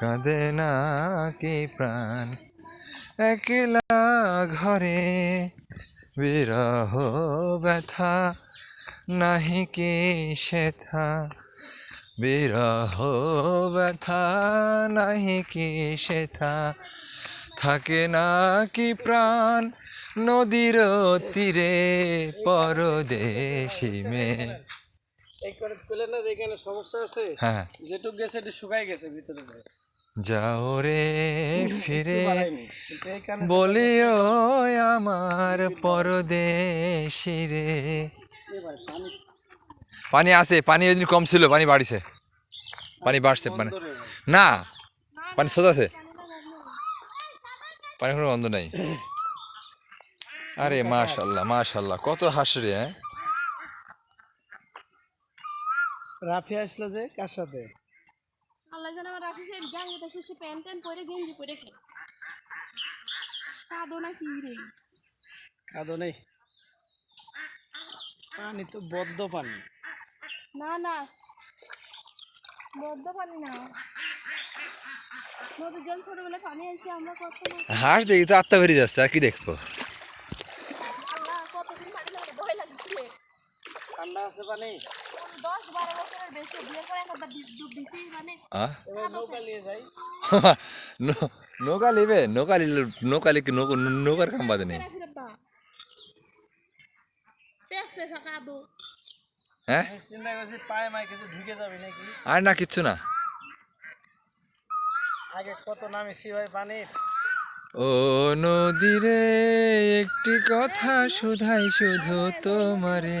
কাঁদে না কি প্রাণ? একলা ঘরে বিরহ ব্যথা নাহি কি সেথা? বিরহ ব্যথা নাহি কি সেথা? থাকে না কি প্রাণ নদীর তীরে পরদেশি মেয়ে? এই করে পেলে না এখানে সমস্যা আছে। হ্যাঁ। যেটুক গেছে এটি শুকাই গেছে ভিতরে যাও রে ফিরে। বলিও আমার পরদেশি রে। পানি আছে পানি ওই দিন কম ছিল পানি বাড়িছে। পানি বাড়ছে মানে না পানি সোজা আছে। পানি কোনো বন্ধ নাই। আরে মাশাল্লাহ মাশাল্লাহ কত হাস রে হ্যাঁ? রাফি আসলো যে কার সাথে? আমার রাখি সেই সে প্যান্ট ট্যান্ট পরে গেঞ্জি পরে খেয়ে কাঁদো না কি রে? কাদো নেই। পানি তো বদ্ধ পানি। না না। বদ্ধ পানি না। নদীর জল ছোটবেলায় পানি আইছে আমরা কত হাঁস দেখি তো আত্মা বেরিয়ে যাচ্ছে আর কি দেখব? ঠান্ডা আছে পানি। মানে নৌকা নিয়ে নৌকা লিবে নৌকা লিলে নৌকা লিখে নৌকার কাম বাদে নেই হ্যাঁ আর না কিচ্ছু না আগে কত নামেছি ভাই পানির ও নদীরে একটি কথা শুধাই শুধু তোমারে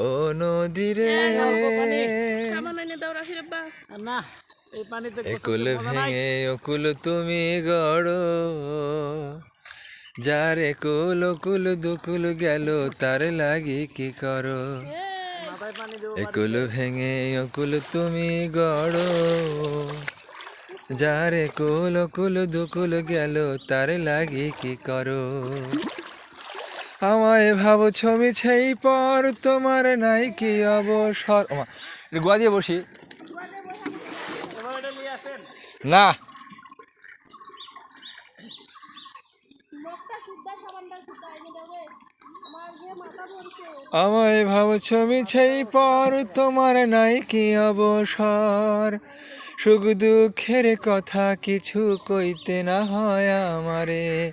ও নদীরে। পানিতে গোসল একুল। ভেঙে অকুল তুমি গড়ো। যারে কুল কুল দুকুল গেল তার লাগি কি করো? একুল ভেঙে অকুল তুমি গড়ো। যারে কুল কুল দুকুল গেল তার লাগি কি করো? আমায় ভাবো ছবি সেই পর তোমার নাই কি অবসর? গোয়া দিয়ে বসি। না। আমায় ভাবো ছবি সেই পর তোমার নাই কি অবসর? সুখ দুঃখের কথা কিছু কইতে না হয় আমারে।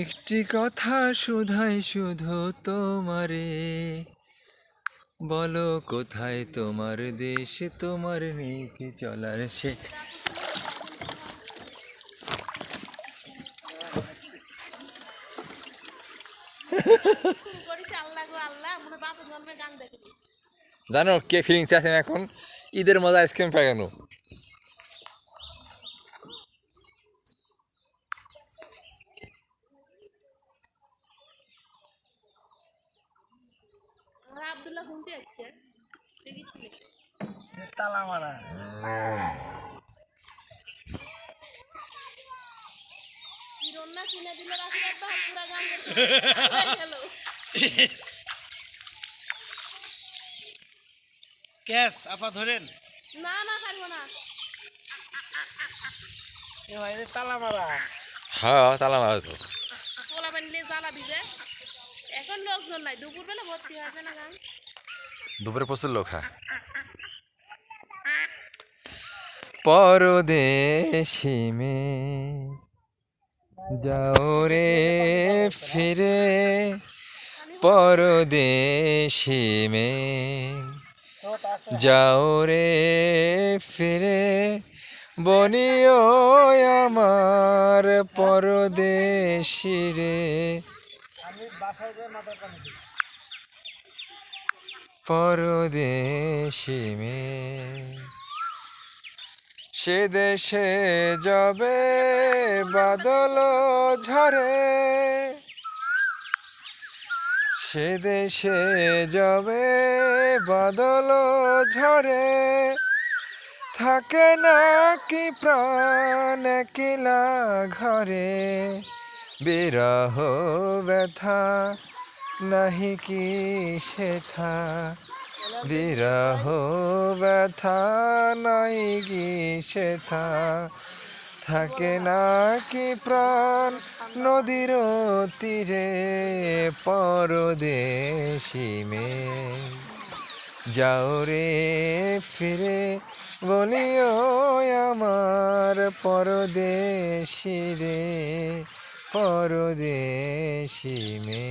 একটি কথা শুধাই শুধু তোমারে। বলো কোথায় তোমার দেশে, তোমার নেই চলার সে আল্লাহ আল্লাহ? বাপের জন্মে গান জানো কে ফিলিংস আছে এখন? ঈদের মজা আইসক্রিম পাই কেন? তালা মারা কিনে দিলে রাখি পুরা গান দেখে গেল ক্যাশ আপা ধরেন। না না পারব না। এ ভাই এটা তালা মারা। হ্যাঁ তালা মারা তো। পোলা বানিলে জ্বালা দিবে এখন লোকজন নাই দুপুরবেলা ভর্তি হবে না গান দুপুরে প্রচুর লোক হ্যাঁ। পরদেশি মে যাও রে ফিরে। পরদেশি মে যাও রে ফিরে বনিও আমার পরদেশি রে। পরদেশি মে সে দেশে যাবে বাদল ঝরে। সে দেশে যাবে, বাদল ঝরে। থাকে না কি প্রাণ কিলা ঘরে? বিরহ ব্যথা, নাহি কি সেথা? বিরহ ব্যথা, নাই কি সেথা? থাকে না কি প্রাণ নদীর তীরে পরদেশি মে যাও রে ফিরে, বলিও আমার পরদেশি রে, পরদেশি মে